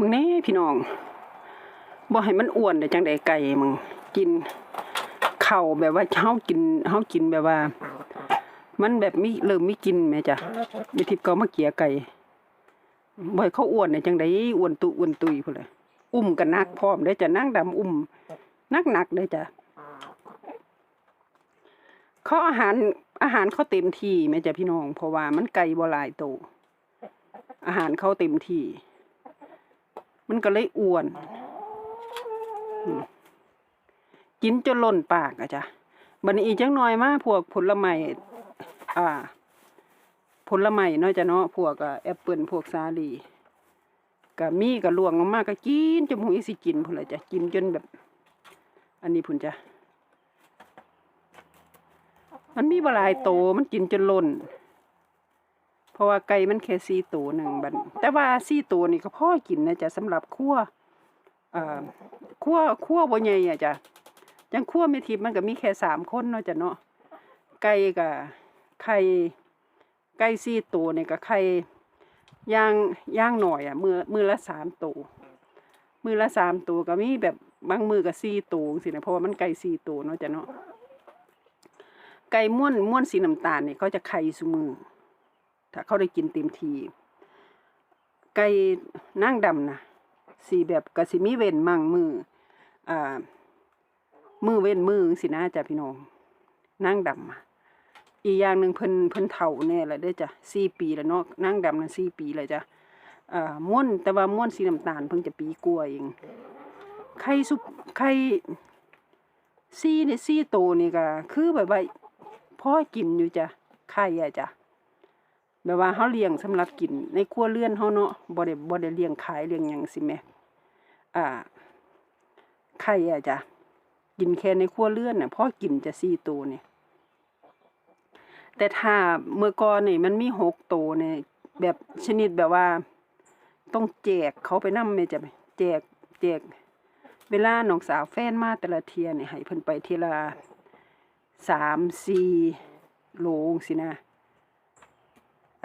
มึงแน่พี่น้องบ่ให้มันอ้วนเด้จังไดไก่มึงกินข้าวแบบว่าเฮากินเฮากินแบบว่า มันแบบมีเริ่มมีกินแม่จ้ะมีทิพย์ก็มาเกลียไก่บ่ให้เขาอ้วนเด้จังไดอ้วนตุอ้วนตุยพุ่นเลยอุ้มกันนักพร้อมเด้จ้ะนางดำอุ้มนักๆเด้จ้ะเขาอาหารอาหารเขาเต็มที่แม่จ้ะพี่น้อง เพราะว่ามันไก่บ่หลายโตวอาหารเขาเต็มที่ มันก็เลยอ้วน กินจนล้นปากอะจ้ะบันี้อีกจังน้อยมาพวกผลไม้อ่า ผลไม้เนาะจ้ะเนาะพวกแอปเปิลพวกสาลีก็มีก็ลวงลงมาก็กินจนหูยสิกินพุ่นละจ้ะกินจนแบบ อันนี้พุ่นจ้ะมันมีบลายโตมันกินจนล้น เพราะว่าไก่มันแค่สี่ตัวหนึ่งบัดแต่ว่าสี่ตัวนี่ก็พ่อกินนะจ๊ะสำหรับคั่วเอ่อคั่วคั่วบ่ใหญ่อะจ้ะจังคั่วแม่ทิพมันก็มีแค่สามคนเนาะจ้ะเนาะไก่กับไข่ไก่สี่ตัวนี่ก็ไข่ย่างย่างหน่อยอะมือมือละสามตัวมือละสามตัวก็มีแบบบางมือก็สี่ตัวสินะเพราะว่ามันไก่สี่ตัวเนาะจ้ะเนาะไก่ม้วนม้วนสีน้ำตาลนี่เขาจะไข่ซุมือ ถ้าเขาได้กินเต็มที ไก่นางดำนะสีแบบกะสิมีเว้นมั่งมืออ่ามือเว้นมือสินะจ้ะพี่น้องนางดำอีกอย่างหนึ่งเพิ่นเพิ่นเฒ่าแน่แล้วด้จ้ะสี่ปีแล้วเนาะนางดำนะสี่ปีแล้วจ้ะอ่าม่วนแต่ว่าม่วนสีน้ำตาลเพิ่งจะปีกว่าเองไข่ซุปไข่ซี่นี่ซี่โตนี่ก็คือแบบว่าพ่อกินอยู่จ้ะไข่อะจ้ะ แบบว่าเฮาเลี้ยงสำหรับกิน ในครัวเรือนเฮาเนาะบ่ได้บ่ได้เลี้ยงขายเลี้ยงหยังสิแม่อ่าไข่อะจ้ะกินแค่ในครัวเรือนน่ะพอกินจะสี่ตัวนี่ย แต่ถ้าเมื่อก่อนนี่มันมีหกตัวเนี่ย แบบชนิดแบบว่า ต้องแจกเขาไปนำแม่จ้ะแจกแจก เวลาน้องสาวแฟนมาแต่ละเที่ยนี่ให้เพิ่นไปเที่ยละสามสี่โลสินะ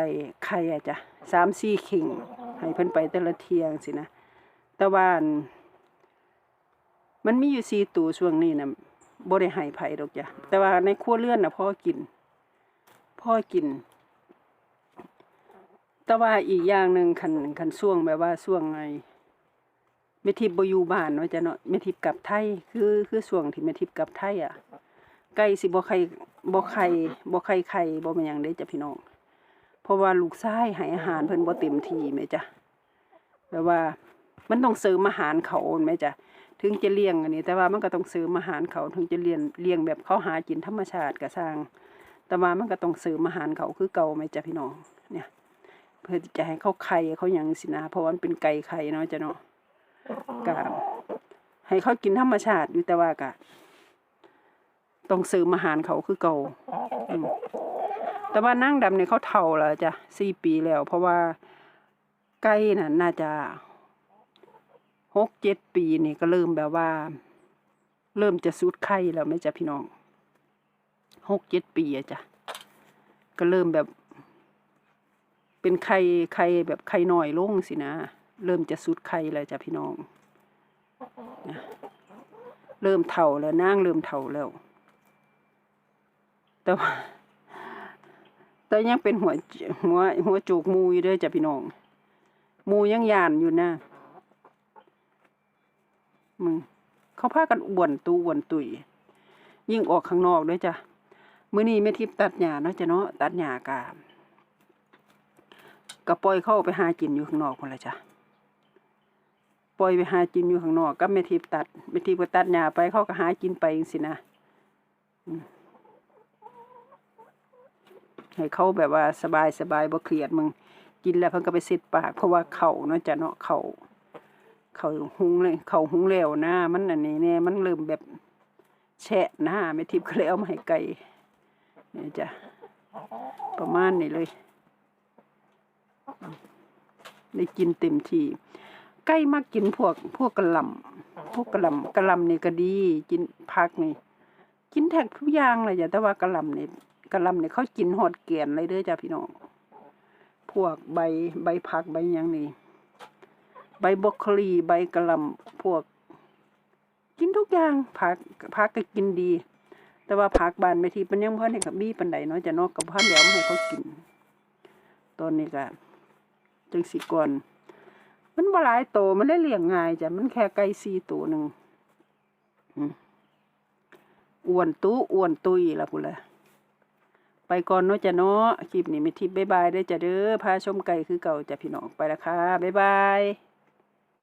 อ้ไข่อะจ้ะสามสี่ข่งให้เพิ่นไปแต่ละเทียงสินะต่ว่าอันมันมีอยู่สี่ตัวช่วงนี้นะบ่ได้ให้ไผ่ดอกจ้ะแต่ว่าในครัวเรือนนะพ่อกิน พ่อกิน แต่ว่าอีกอย่างหนึ่งคันคันช่วงแบบว่าช่วงไงเมทิพย์บ่อยู่บ้านเนาะจ้ะเนาะเมทิพย์กลับไทยคือคือช่วงที่เมทิพย์กลับไทยอะไก่สิบ่ไข่บ่ไข่บ่ไข่ไข่บ่แม่นหยังเด้จ้ะพี่น้อง เพราะว่าลูกชายให้อาหารเพิ่นบ่เต็มที่แม่จ้ะแบบว่ามันต้องเสริมอาหารเขาแม่จ้ะถึงจะเลี้ยงอันนี้ แต่ว่ามันก็ต้องเสริมอาหารเขาถึงจะเลี้ยงเลี้ยงแบบเขาหากินธรรมชาติก็สร้าง แต่ว่ามันก็ต้องเสริมอาหารเขาคือเก่าแม่จ้ะพี่น้องเนี่ย เพื่อจะให้เขาไข่เขาหยังสินะเพราะว่ามันเป็นไก่ไข่เนาะจ้ะเนาะก็ให้เขากินธรรมชาติอยู่แต่ว่าก็ต้องเสริมอาหารเขาคือเก่าอืม แต่ว่านั่งดำเนี่ยเขาเฒ่าแล้วจ้ะสี่ปีแล้ว เพราะว่าไก่น่ะน่าจะหกเจ็ดปีนี่ก็เริ่มแบบว่า เริ่มจะสุดไข่แล้วไหมจ้ะพี่น้องหกเจ็ดปีอะจ้ะก็เริ่มแบบ เป็นไข่ไข่แบบไข่น้อยลงสินะ เริ่มจะสุดไข่แล้วจ้ะพี่น้องนะเริ่มเฒ่าแล้วนางเริ่มเฒ่าแล้ว แต่ว่า แต่ยังเป็นหัวหัวหัวโจกมูอยู่เด้อจ้ะพี่น้อง มูยังยานอยู่นะมึงเขาพากันอ้วนตูอ้วนตุยยิ่งออกข้างนอกด้วยจ้ะมื้อนี้แม่ทิพย์ตัดหญ้าเนาะจ้ะเนาะตัดหญ้ากะก็ปล่อยเข้าไปหากินอยู่ข้างนอกพุ่นละจ้ะปล่อยไปหากินอยู่ข้างนอกกับแม่ทิพย์ตัดแม่ทิพย์ก็ตัดหญ้าไปเขาก็หากินไปจังซี่นะ ให้เขาแบบว่าสบายสบายบ่เครียดมึงกินแล้วเพิ่นก็ไปเซ็ดปาก เพราะว่าเขาเนาะจ้ะเนาะเขาเขาหุงเลยเขาหุงแล้วนะมันอันนี้แน่มันเริ่มแบบแฉะหน้าแม่ทิพย์ก็เลยเอามาให้ไก่นี่จ้ะประมาณนี้เลย ได้กินเต็มที่ไก่มักกินพวกพวกกระลำพวกกระลำกระลำนี่ก็ดี กินผักนี่ กินแทบทุกอย่างเลยจ้ะแต่ว่ากระลำนี่ กะลำเนี่ยเขากินหอดแกนเลยเด้อจ้าพี่น้อง พวกใบใบผักใบหยังนี่ใบบรอกโคลีใบกะลำพวก กินทุกอย่างผักผักก็กินดี แต่ว่าผักบานไปทีมันยังพ่อนี่กับมีปันใดเนาะจะนอกกับพ่อเดี๋ยวมาให้เขากิน ตอนนี้ก็จังสิก่อนมันบ่หลายโตมันได้เลี้ยงง่ายจ้ะมันแค่ไก่สี่ตัวหนึ่งอ้วนตู้อ้วนตุยละพุ่นละ ไปก่อนเนาะจ้ะเนาะคลิปนี้มีทิปบ๊ายบายได้จ้ะเด้อพาชมไก่คือเก่าจ้ะพี่น้องไปละค่ะบ๊ายบาย